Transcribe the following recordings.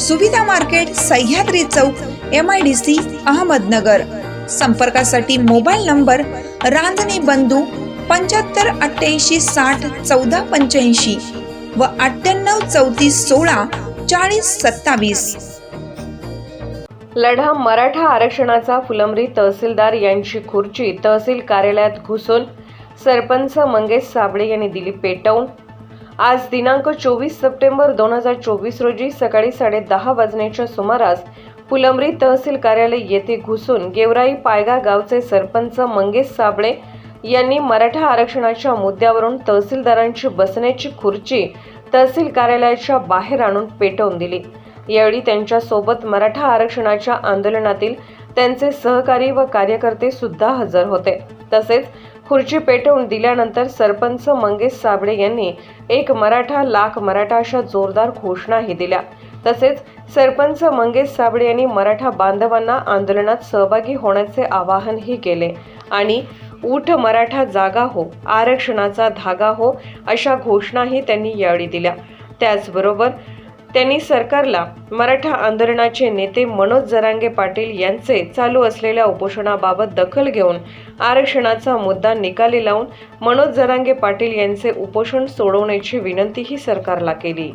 सुविधा market Sahyadri Chowk M I D C Ahmednagar. संपर्कासाठी mobile number Ranjane बंधू पंच्याहत्तर अठ्ठ्याऐंशी साठ चौदा पंच्याऐंशी व अठ्ठ्याण्णव चौतीस सोळा चाळीस सत्तावीस. लढा मराठा आरक्षणाचा फुलंब्री तहसीलदार यांची खुर्ची तहसील कार्यालयात घुसून सरपंच मंगेश साबळे यांनी दिली पेटवून आज दिनांक चोवीस सप्टेंबर दोन हजार चोवीस रोजी सकाळी साडे दहा वाजण्याच्या सुमारास फुलंब्री तहसील कार्यालय येथे घुसून गेवराई पायगा गावचे सरपंच मंगेश साबळे यांनी मराठा आरक्षणाच्या मुद्द्यावरून तहसीलदारांची बसण्याची खुर्ची तहसील कार्यालयाच्या बाहेर आणून पेटवून दिली. यावेळी त्यांच्यासोबत मराठा आरक्षणाच्या आंदोलनातील त्यांचे सहकारी व कार्यकर्ते सुद्धा हजर होते. तसेच खुर्ची पेटवून दिल्यानंतर सरपंच मंगेश साबळे यांनी एक मराठा लाख मराठा अशा जोरदार घोषणाही दिल्या. तसेच सरपंच मंगेश साबळे यांनी मराठा बांधवांना आंदोलनात सहभागी होण्याचे आवाहनही केले. आणि ऊठ मराठा जागा हो आरक्षणाचा धागा हो अशा घोषणाही त्यांनी यावेळी दिल्या. त्याचबरोबर त्यांनी सरकारला मराठा आंदोलनाचे नेते मनोज जरांगे पाटील यांचे चालू असलेल्या उपोषणाबाबत दखल घेऊन आरक्षणाचा मुद्दा निकाली लावून मनोज जरांगे पाटील यांचे उपोषण सोडवण्याची विनंतीही सरकारला केली.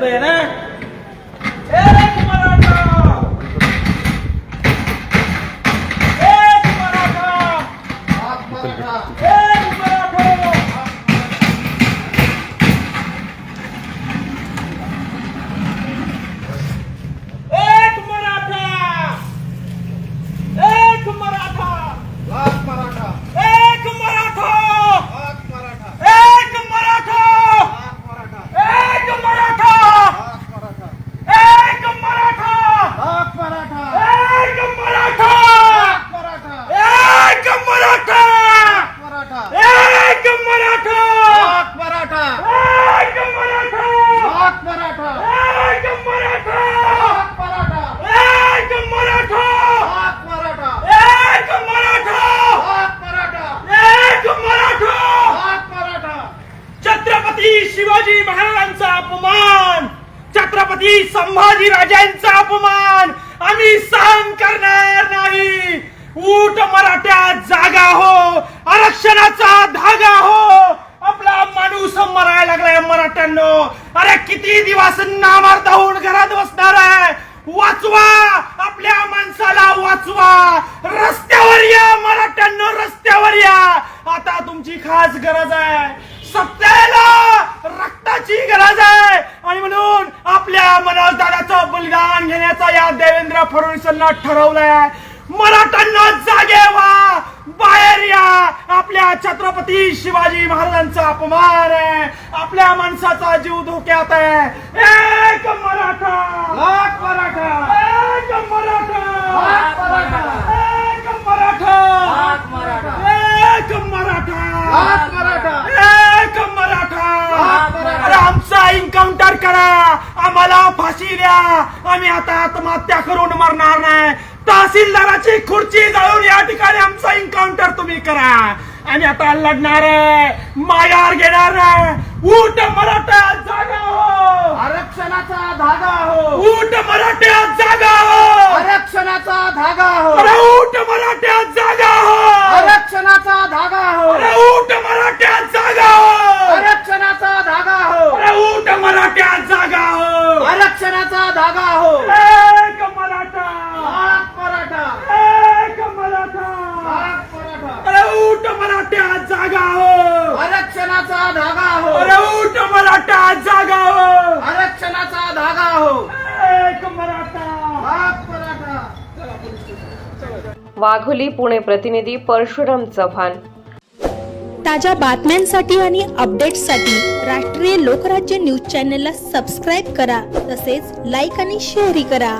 เลยนะ महाराजांचा अपमान छत्रपती संभाजी राजांचा अपमान आम्ही सहन करणार नाही. ऊट मराठ्या जागा हो आरक्षणाचा धागा हो. आपला माणूस मरायला लागलाय मराठ्यांनो. अरे किती दिवस नामार्थ होऊन घरात बसणार आहे? वाचवा आपल्या माणसाला वाचवा. रस्त्यावर या मराठ्यांनो रस्ते या आता तुमची खास गरज आहे सत्तेला रक्ताची गरज आहे आणि म्हणून आपल्या मनोज दादाचं बलिदान घेण्याचा या देवेंद्र फडणवीसांना ठरवलंय. मराठ्यांना जागे वा बाहेर या. आपल्या छत्रपती शिवाजी महाराजांचा अपमान आहे. आपल्या माणसाचा जीव धोक्यात आहे. एक मराठा. लाख मराठा एक मराठा लाख मराठा एक मराठा लाख मराठा एक मराठा लाख मराठा एक मराठा लाख मराठा. अरे आमचा एन्काउंटर करा आम्हाला फाशी द्या. आम्ही आता आत्महत्या करून मरणार नाही. तहसीलदाराची खुर्ची जाळून या ठिकाणी आमचा एन्काउंटर तुम्ही करा. आम्ही आता लढणार आहे. माघार घेणार आहे. उठ मराठा जागा हो. आरक्षणाचा धागा हो. उठ मराठ्या जागा हो. आरक्षणाचा धागा हो अरे उठ मराठ्या जागा हो आरक्षणाचा धागा हो अरे उठ मराठ्या जागा हो आरक्षणाचा धागा हो अरे उठ मराठ्या जागा हो आरक्षणाचा धागा हो एक मराठा लाख मराठा एक मराठा लाख मराठा अरे उठ मराठ्या जागा हो आरक्षणाचा धागा हो अरे उठ मराठ्या जागा हो आरक्षणाचा धागा हो. एक मराठा. लाख मराठा. वाघोली पुणे प्रतिनिधी परशुराम चव्हाण. ताज्या बातम्यांसाठी आणि अपडेट्ससाठी राष्ट्रीय लोकराज्य न्यूज चॅनलला सबस्क्राईब करा तसेच लाईक आणि शेअरही करा.